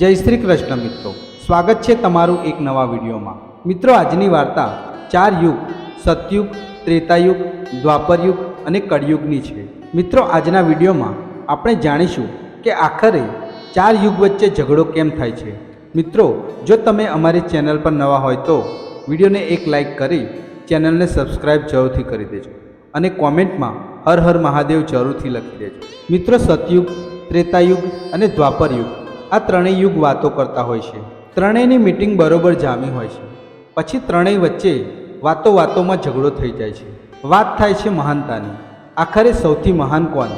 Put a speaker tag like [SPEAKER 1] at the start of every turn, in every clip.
[SPEAKER 1] જય શ્રી કૃષ્ણ મિત્રો. સ્વાગત છે તમારું એક નવા વિડીયોમાં. મિત્રો, આજની વાર્તા ચાર યુગ, સતયુગ, ત્રેતાયુગ, દ્વાપરયુગ અને કળયુગની છે. મિત્રો, આજના વિડીયોમાં આપણે જાણીશું કે આખરે ચાર યુગ વચ્ચે ઝઘડો કેમ થાય છે. મિત્રો, જો તમે અમારી ચેનલ પર નવા હોય તો વિડીયોને એક લાઈક કરી ચેનલને સબસ્ક્રાઇબ જરૂરથી કરી દેજો અને કોમેન્ટમાં હર હર મહાદેવ જરૂરથી લખી દેજો. મિત્રો, સતયુગ, ત્રેતાયુગ અને દ્વાપરયુગ આ ત્રણેય યુગ વાતો કરતા હોય છે. ત્રણેયની મીટિંગ બરોબર જામી હોય છે. પછી ત્રણેય વચ્ચે વાતો વાતોમાં ઝઘડો થઈ જાય છે. વાત થાય છે મહાનતાની. આખરે સૌથી મહાન કોણ?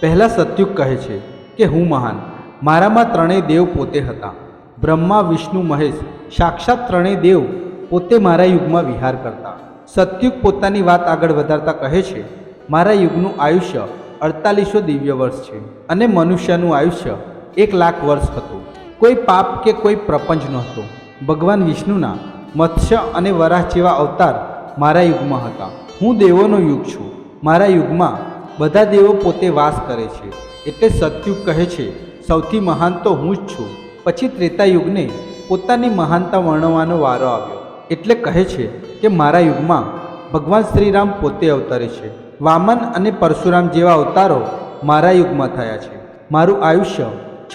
[SPEAKER 1] પહેલાં સત્યુગ કહે છે કે હું મહાન. મારામાં ત્રણેય દેવ પોતે હતા. બ્રહ્મા, વિષ્ણુ, મહેશ સાક્ષાત ત્રણેય દેવ પોતે મારા યુગમાં વિહાર કરતા. સત્યુગ પોતાની વાત આગળ વધારતા કહે છે, મારા યુગનું આયુષ્ય અડતાલીસો દિવ્ય વર્ષ છે અને મનુષ્યનું આયુષ્ય એક લાખ વર્ષ હતું. કોઈ પાપ કે કોઈ પ્રપંચ નહોતો. ભગવાન વિષ્ણુના મત્સ્ય અને વરાહ જેવા અવતાર મારા યુગમાં હતા. હું દેવોનો યુગ છું. મારા યુગમાં બધા દેવો પોતે વાસ કરે છે. એટલે સતયુગ કહે છે, સૌથી મહાન તો હું જ છું. પછી ત્રેતા યુગને પોતાની મહાનતા વર્ણવવાનો વારો આવ્યો. એટલે કહે છે કે મારા યુગમાં ભગવાન શ્રીરામ પોતે અવતરે છે. વામન અને પરશુરામ જેવા અવતારો મારા યુગમાં થયા છે. મારું આયુષ્ય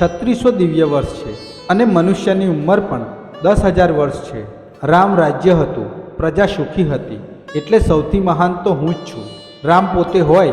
[SPEAKER 1] છત્રીસો દિવ્ય વર્ષ છે અને મનુષ્યની ઉંમર પણ દસ હજાર વર્ષ છે. રામ રાજ્ય હતું, પ્રજા સુખી હતી, એટલે સૌથી મહાન તો હું જ છું. રામ પોતે હોય,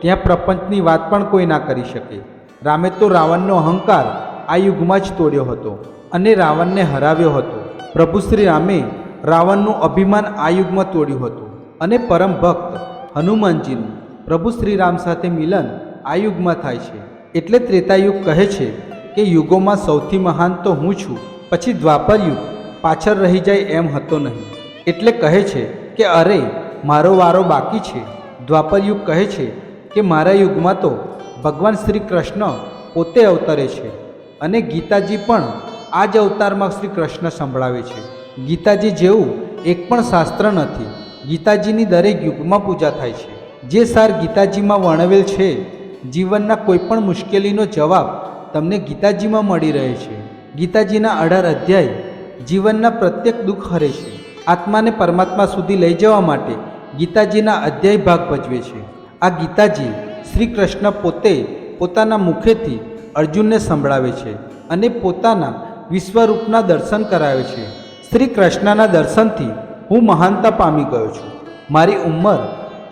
[SPEAKER 1] ત્યાં પ્રપંચની વાત પણ કોઈ ના કરી શકે. રામે તો રાવણનો અહંકાર આ યુગમાં જ તોડ્યો હતો અને રાવણને હરાવ્યો હતો. પ્રભુ શ્રી રામે રાવણનું અભિમાન આ યુગમાં તોડ્યું હતું અને પરમ ભક્ત હનુમાનજીનું પ્રભુ શ્રી રામ સાથે મિલન આ યુગમાં થાય છે. એટલે ત્રેતાયુગ કહે છે કે યુગોમાં સૌથી મહાન તો હું છું, પછી દ્વાપર યુગ પાછળ રહી જાય એમ હતો નહીં. એટલે કહે છે કે અરે, મારો વારો બાકી છે. દ્વાપર યુગ કહે છે કે મારા યુગમાં તો ભગવાન શ્રી કૃષ્ણ પોતે અવતરે છે અને ગીતાજી પણ આ જ અવતારમાં શ્રી કૃષ્ણ સંભળાવે છે. ગીતાજી જેવું એક પણ શાસ્ત્ર નથી. ગીતાજીની દરેક યુગમાં પૂજા થાય છે. જે સાર ગીતાજીમાં વર્ણવેલ છે જીવનના કોઈપણ મુશ્કેલીનો જવાબ તમને ગીતાજીમાં મળી રહે છે. ગીતાજીના અઢાર અધ્યાય જીવનના પ્રત્યેક દુઃખ હરે છે. આત્માને પરમાત્મા સુધી લઈ જવા માટે ગીતાજીના અધ્યાય ભાગ ભજવે છે. આ ગીતાજી શ્રી કૃષ્ણ પોતે પોતાના મુખેથી અર્જુનને સંભળાવે છે અને પોતાના વિશ્વરૂપના દર્શન કરાવે છે. શ્રી કૃષ્ણના દર્શનથી હું મહાનતા પામી ગયો છું. મારી ઉંમર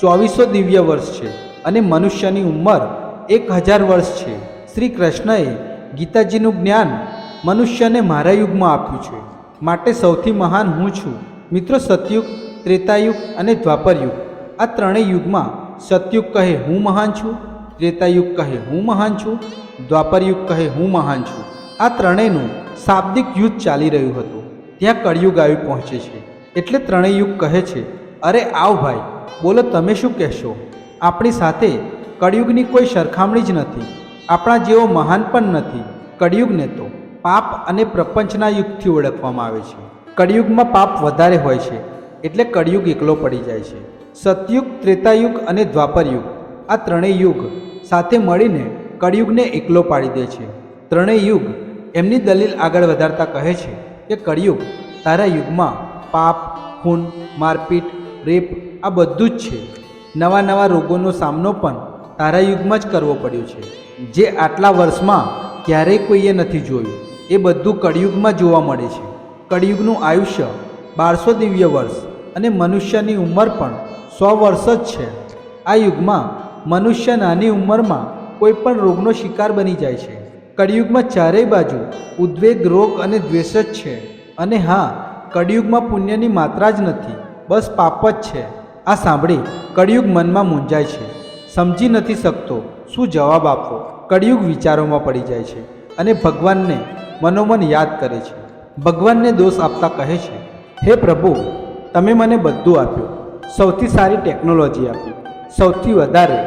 [SPEAKER 1] ચોવીસો દિવ્ય વર્ષ છે. અને મનુષ્યની ઉંમર એક હજાર વર્ષ છે. શ્રી કૃષ્ણએ ગીતાજીનું જ્ઞાન મનુષ્યને મારા યુગમાં આપ્યું છે. માટે સૌથી મહાન હું છું મિત્રો સતયુગ, ત્રેતાયુગ અને દ્વાપરયુગ. આ ત્રણેય યુગમાં સતયુગ કહે હું મહાન છું, ત્રેતાયુગ કહે હું મહાન છું, દ્વાપરયુગ કહે હું મહાન છું. આ ત્રણેયનું શાબ્દિક યુદ્ધ ચાલી રહ્યું હતું. ત્યાં કળિયુગ આવી પહોંચે છે. એટલે ત્રણેય યુગ કહે છે, અરે આવ ભાઈ, બોલો તમે શું કહેશો? આપણી સાથે કળિયુગની કોઈ સરખામણી જ નથી. આપણા જેવો મહાન પણ નથી. કળિયુગને તો પાપ અને પ્રપંચના યુગથી ઓળખવામાં આવે છે. કળિયુગમાં પાપ વધારે હોય છે, એટલે કળિયુગ એકલો પડી જાય છે. સતયુગ, ત્રેતાયુગ અને દ્વાપરયુગ આ ત્રણેય યુગ સાથે મળીને કળિયુગને એકલો પાડી દે છે. ત્રણેય યુગ એમની દલીલ આગળ વધારતા કહે છે કે કળિયુગ તારા યુગમાં પાપ, ખૂન, મારપીટ, રેપ આ બધું જ છે. નવા નવા રોગોનો સામનો પણ તારા યુગમાં જ કરવો પડ્યો છે. જે આટલા વર્ષમાં ક્યારેય કોઈએ નથી જોયું. એ બધું કળિયુગમાં જોવા મળે છે. કળિયુગનું આયુષ્ય બારસો દિવ્ય વર્ષ અને મનુષ્યની ઉંમર પણ સો વર્ષ જ છે. આ યુગમાં મનુષ્ય નાની ઉંમરમાં કોઈ પણ રોગનો શિકાર બની જાય છે. કળિયુગમાં ચારેય બાજુ ઉદ્વેગ, રોગ અને દ્વેષ જ છે. અને હા, કળિયુગમાં પુણ્યની માત્રા જ નથી. બસ પાપ જ છે. આ સાંભળી કળિયુગ મનમાં મૂંઝાય છે. સમજી નથી શકતો શું જવાબ આપવો. કળિયુગ વિચારોમાં પડી જાય છે અને ભગવાનને મનોમન યાદ કરે છે. ભગવાનને દોષ આપતા કહે છે, હે પ્રભુ, તમે મને બધું આપ્યું. સૌથી સારી ટેકનોલોજી આપી. સૌથી વધારે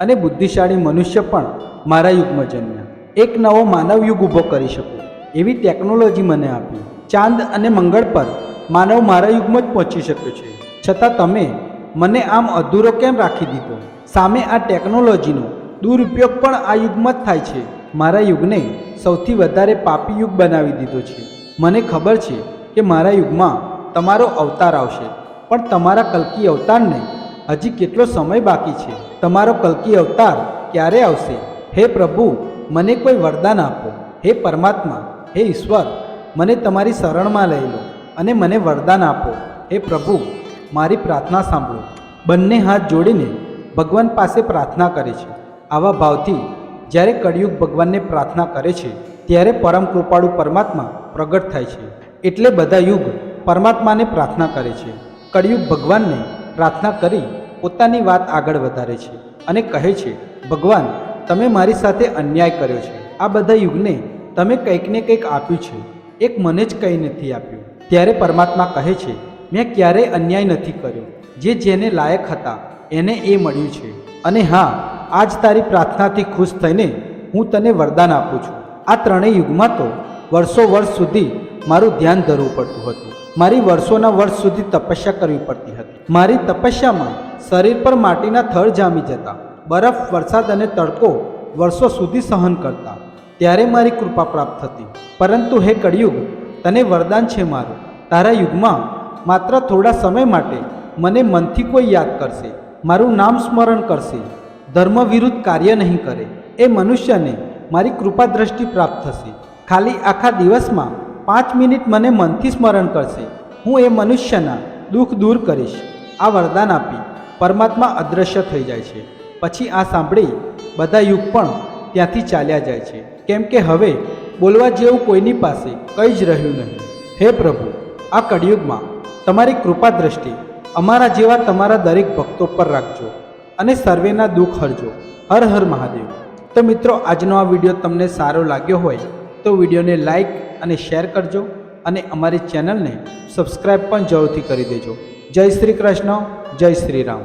[SPEAKER 1] અને બુદ્ધિશાળી મનુષ્ય પણ મારા યુગમાં જન્મ્યા. એક નવો માનવ યુગ ઊભો કરી શકું. એવી ટેકનોલોજી મને આપી. ચાંદ અને મંગળ પર માનવ મારા યુગમાં જ પહોંચી શક્યો છે. છતાં તમે મને આમ અધૂરો કેમ રાખી દીધો? સામે આ ટેકનોલોજીનો દુરુપયોગ પણ આ યુગમાં જ થાય છે. મારા યુગને સૌથી વધારે પાપી યુગ બનાવી દીધો છે. મને ખબર છે કે મારા યુગમાં તમારો અવતાર આવશે. પણ તમારા કલ્કી અવતારને હજી કેટલો સમય બાકી છે? તમારો કલ્કી અવતાર ક્યારે આવશે? હે પ્રભુ, મને કોઈ વરદાન આપો. હે પરમાત્મા, હે ઈશ્વર, મને તમારી શરણમાં લઈ લો અને મને વરદાન આપો. હે પ્રભુ મારી પ્રાર્થના સાંભળો. બંને હાથ જોડીને ભગવાન પાસે પ્રાર્થના કરે છે. આવા ભાવથી જ્યારે કળિયુગ ભગવાનને પ્રાર્થના કરે છે, ત્યારે પરમ કૃપાળુ પરમાત્મા પ્રગટ થાય છે. એટલે બધા યુગ પરમાત્માને પ્રાર્થના કરે છે. કળિયુગ ભગવાનને પ્રાર્થના કરી પોતાની વાત આગળ વધારે છે અને કહે છે, ભગવાન, તમે મારી સાથે અન્યાય કર્યો છે. આ બધા યુગને તમે કંઈક ને કંઈક આપ્યું છે. એક મને જ કંઈ નથી આપ્યું. ત્યારે પરમાત્મા કહે છે મેં ક્યારેય અન્યાય નથી કર્યો. જે જેને લાયક હતા, એને એ મળ્યું છે. અને હા, આજ તારી પ્રાર્થનાથી ખુશ થઈને હું તને વરદાન આપું છું. આ ત્રણેય યુગમાં તો વર્ષો વર્ષ સુધી મારું ધ્યાન ધરવું પડતું હતું. મારી વર્ષોના વર્ષ સુધી તપસ્યા કરવી પડતી હતી. મારી તપસ્યામાં શરીર પર માટીના થળ જામી જતા, બરફ, વરસાદ અને તડકો વર્ષો સુધી સહન કરતા, ત્યારે મારી કૃપા પ્રાપ્ત થતી. પરંતુ હે કળિયુગ, તને વરદાન છે મારું. તારા યુગમાં માત્ર થોડા સમય માટે મને મનથી કોઈ યાદ કરશે. મારું નામ સ્મરણ કરશે. ધર્મ વિરુદ્ધ કાર્ય નહીં કરે. એ મનુષ્યને મારી કૃપા દ્રષ્ટિ પ્રાપ્ત થશે. ખાલી આખા દિવસમાં પાંચ મિનિટ મને મનથી સ્મરણ કરશે. હું એ મનુષ્યના દુઃખ દૂર કરીશ. આ વરદાન આપી પરમાત્મા અદૃશ્ય થઈ જાય છે. પછી આ સાંભળી બધા યુગ પણ ત્યાંથી ચાલ્યા જાય છે. કેમ કે હવે બોલવા જેવું કોઈની પાસે કંઈ જ રહ્યું નહીં. હે પ્રભુ, આ કળિયુગમાં તમારી કૃપા દ્રષ્ટિ અમારા જેવા તમારા દરેક ભક્તો પર રાખજો અને સર્વેના દુઃખ હરજો. હર હર મહાદેવ. તો મિત્રો, આજનો આ વીડિયો તમને સારો લાગ્યો હોય તો વિડીયોને લાઈક અને શેર કરજો અને અમારી ચેનલને સબસ્ક્રાઈબ પણ જરૂરથી કરી દેજો. જય શ્રી કૃષ્ણ, જય શ્રી રામ.